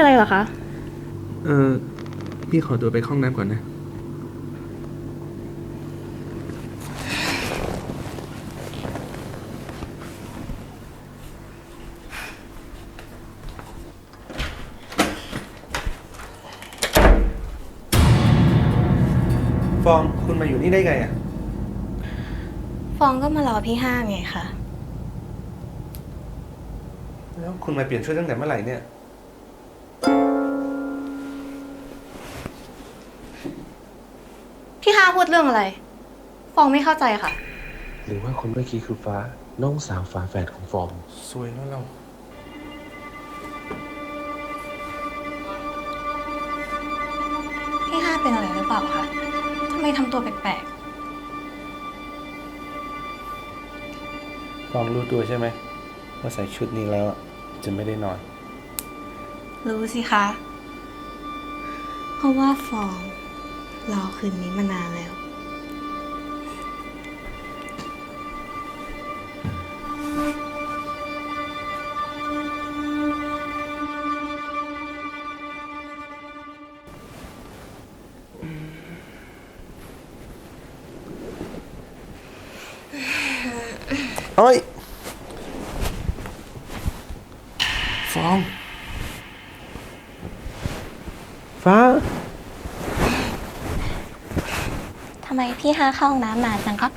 เป็นไรเหรอคะ เออพี่ขอตัวไปเข้าห้องน้ำก่อนนะ ฟองคุณมาอยู่นี่ได้ไงอะ ฟองก็มารอพี่ห้าไงคะ แล้วคุณมาเปลี่ยนชุดตั้งแต่เมื่อไหร่เนี่ย พี่ห้าพูดเรื่องอะไร ฟองไม่เข้าใจค่ะ หรือว่าคนเมื่อกี้คือฟ้า น้องสาวฝาแฝดของฟองสวยแล้วเรา พี่ห้าเป็นอะไรหรือเปล่าคะทำไมทำตัวแปลกฟองรู้ตัวใช่ไหมว่าใส่ชุดนี้แล้วจะไม่ได้นอน ๆ รู้สิคะ เพราะว่าฟอง รอคืนนี้มานานแล้วเฮ้ย ฟอง ฟ้า ทำไมพี่ห้าเข้าห้องน้ำนานจังครับ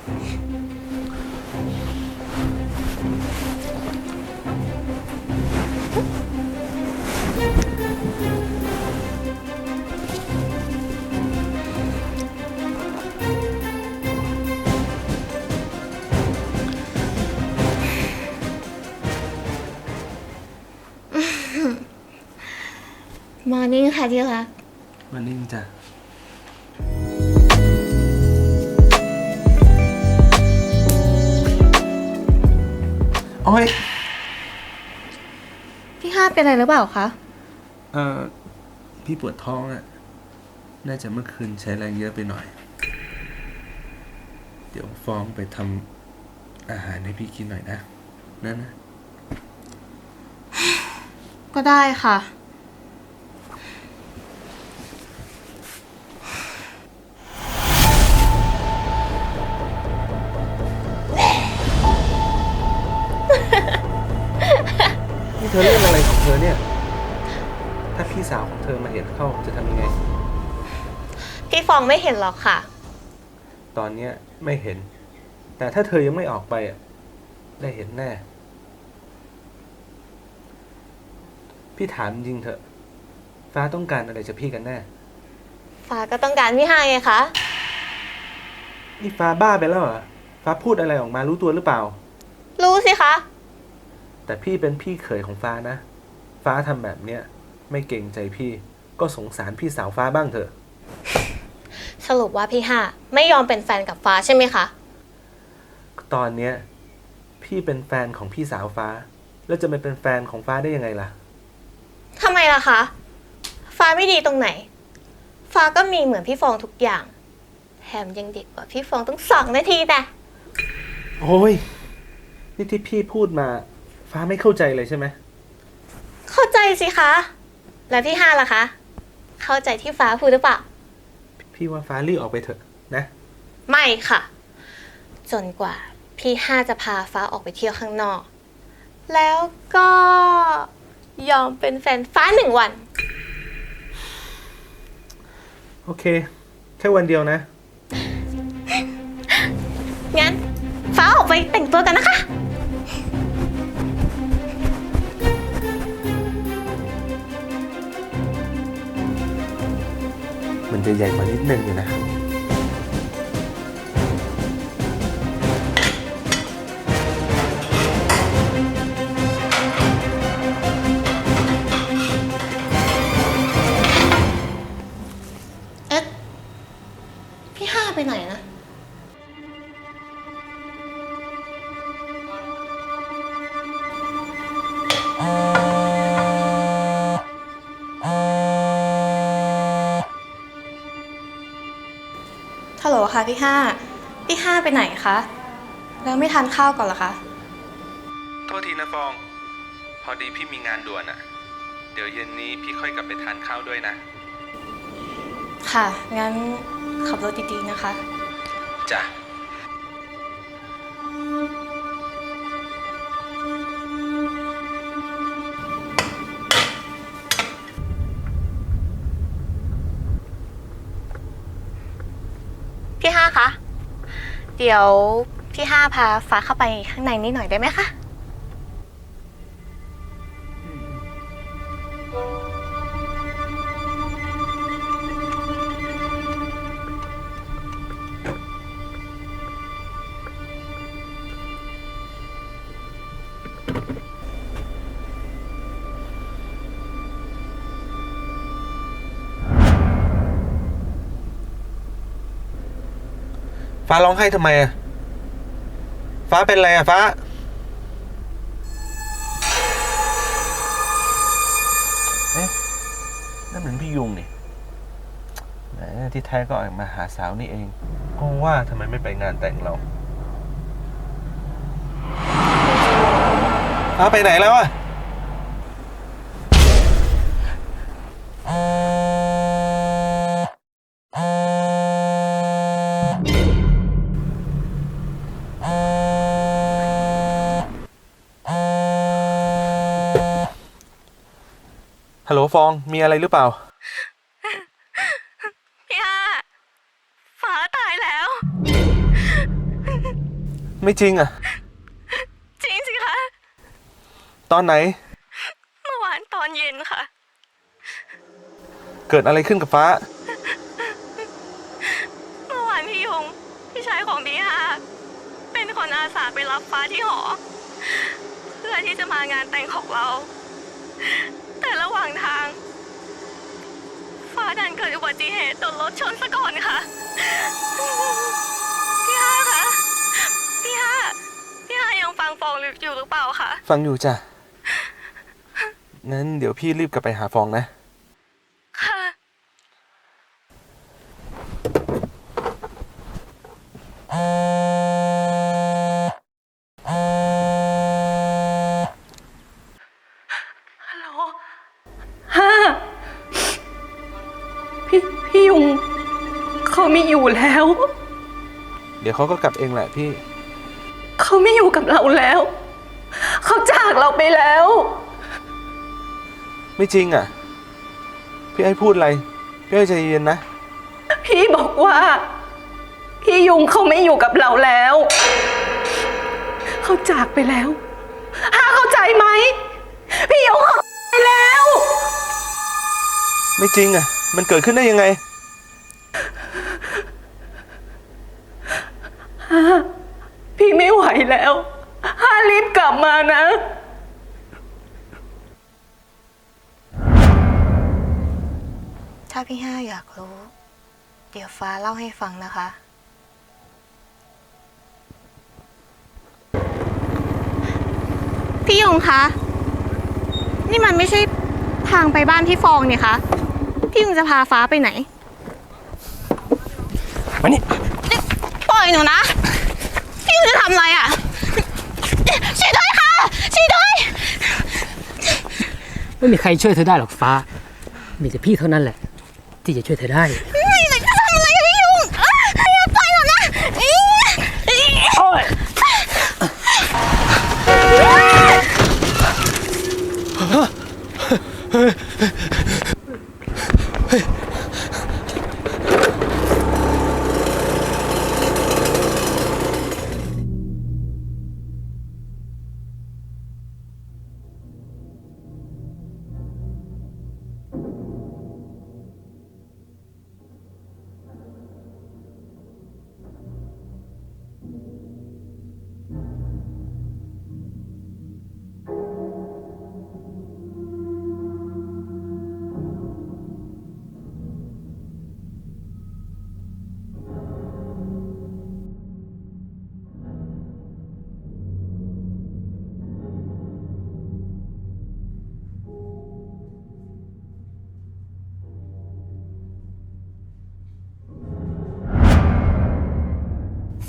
มอร์นิ่งค่ะที่รัก มันนิ่งจ้ะ อ้ย พี่ห้าเป็นอะไรหรือเปล่าคะ เออพี่ปวดท้องอะ่ะ น่าจะเมื่อคืนใช้แรงเยอะไปหน่อย เดี๋ยวฟองไปทำอาหารให้พี่กินหน่อยนะ นั่นนะ ก็ได้ค่ะ เธอมาเห็นเข้าจะทำยังไง พี่ฟองไม่เห็นหรอกค่ะ ตอนเนี้ยไม่เห็น แต่ถ้าเธอยังไม่ออกไปอะได้เห็นแน่ พี่ถามจริงเถอะ ฟ้าต้องการอะไรจากพี่กันแน่ ฟ้าก็ต้องการพี่ห้าไงคะ นี่ฟ้าบ้าไปแล้วเหรอ ฟ้าพูดอะไรออกมารู้ตัวหรือเปล่า รู้สิคะ แต่พี่เป็นพี่เขยของฟ้านะ ฟ้าทำแบบเนี้ยไม่เก่งใจพี่ ก็สงสารพี่สาวฟ้าบ้างเถอะ สรุปว่าพี่ห้าไม่ยอมเป็นแฟนกับฟ้าใช่ไหมคะ ตอนเนี้ยพี่เป็นแฟนของพี่สาวฟ้า แล้วจะไปเป็นแฟนของฟ้าได้ยังไงล่ะ ทำไมล่ะคะ ฟ้าไม่ดีตรงไหน ฟ้าก็มีเหมือนพี่ฟองทุกอย่าง แถมยังเด็กกว่าพี่ฟองตั้งสองนาทีแต่ โอ้ย นี่ที่พี่พูดมา ฟ้าไม่เข้าใจเลยใช่ไหม เข้าใจสิคะ แล้วพี่ห้าล่ะคะ เข้าใจที่ฟ้าพูดหรือเปล่า พี่ว่าฟ้ารีบออกไปเถอะนะ ไม่ค่ะ จนกว่าพี่ห้าจะพาฟ้าออกไปเที่ยวข้างนอก แล้วก็ยอมเป็นแฟนฟ้าหนึ่งวัน โอเค แค่วันเดียวนะ งั้น ฟ้าออกไปแต่งตัวกันนะคะ จะใหญ่กว่านิดนึงอยู่นะ ฮัลโหลค่ะพี่ห้า พี่ห้าไปไหนคะ แล้วไม่ทานข้าวก่อนเหรอคะ โทษทีนะฟอง พอดีพี่มีงานด่วนอะเดี๋ยวเย็นนี้พี่ค่อยกลับไปทานข้าวด้วยนะ ค่ะ งั้นขับรถดีๆนะคะ จ้ะ เดี๋ยวพี่ห้าพาฟ้าเข้าไปข้างในนิดหน่อยได้ไหมคะ ฟ้าร้องไห้ทำไมอะฟ้าเป็นไรอะฟ้า เอ๊ะนั่นเหมือนพี่ยุงนี่แหมที่แท้ก็ออกมาหาสาวนี่เองก็ว่าทำไมไม่ไปงานแต่งเรา ฟ้าไปไหนแล้วอะ ฮัลโหลฟองมีอะไรหรือเปล่า พี่ห้าฟ้าตายแล้ว ไม่จริงอะจริงสิคะ ตอนไหน เมื่อวานตอนเย็นค่ะ เกิดอะไรขึ้นกับฟ้า เมื่อวานพี่ยงพี่ชายของพี่ห้าเป็นคนอาสาไปรับฟ้าที่หอ เพื่อที่จะมางานแต่งของเราแต่ระ หว่างทาง ฟ้าดันเกิดอุบัติเหตุโดนรถชนซะก่อนค่ะ พี่ห้าคะ พี่ห้า พี่ห้ายังฟังฟองอยู่หรือเปล่าคะ ฟังอยู่จ้ะ นั้นเดี๋ยวพี่รีบกลับไปหาฟองนะ ไม่อยู่แล้ว เดี๋ยวเขาก็กลับเองแหละพี่ เขาไม่อยู่กับเราแล้ว เขาจากเราไปแล้ว ไม่จริงอะ พี่ไอ้พูดอะไร พี่ไอ้ใจเย็นนะ พี่บอกว่า พี่ยุงเขาไม่อยู่กับเราแล้ว เขาจากไปแล้วห้าเข้าใจไหม พี่ยุงเขาไปแล้ว ไม่จริงอะ มันเกิดขึ้นได้ยังไง พี่ไม่ไหวแล้วห้ารีบกลับมานะ ถ้าพี่ห้าอยากรู้ เดี๋ยวฟ้าเล่าให้ฟังนะคะ พี่ยงคะ นี่มันไม่ใช่ทางไปบ้านพี่ฟองเนี่ยคะ พี่ยงจะพาฟ้าไปไหน มานี่ ปล่อยหนูนะพี่ยง จะทำอะไรอะช่วยด้วยค่ะช่วยด้วย ไม่มีใครช่วยเธอได้หรอกฟ้า มีแต่พี่เท่านั้นแหละ ที่จะช่วยเธอได้ ไม่หนูจะทำอะไรกับพี่ยงอะอย่าปล่อยหนูนะอี๋อี๋โอ้ย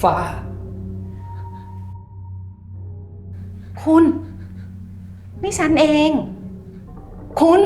ฟ้า คุณ นี่ฉันเอง คุณ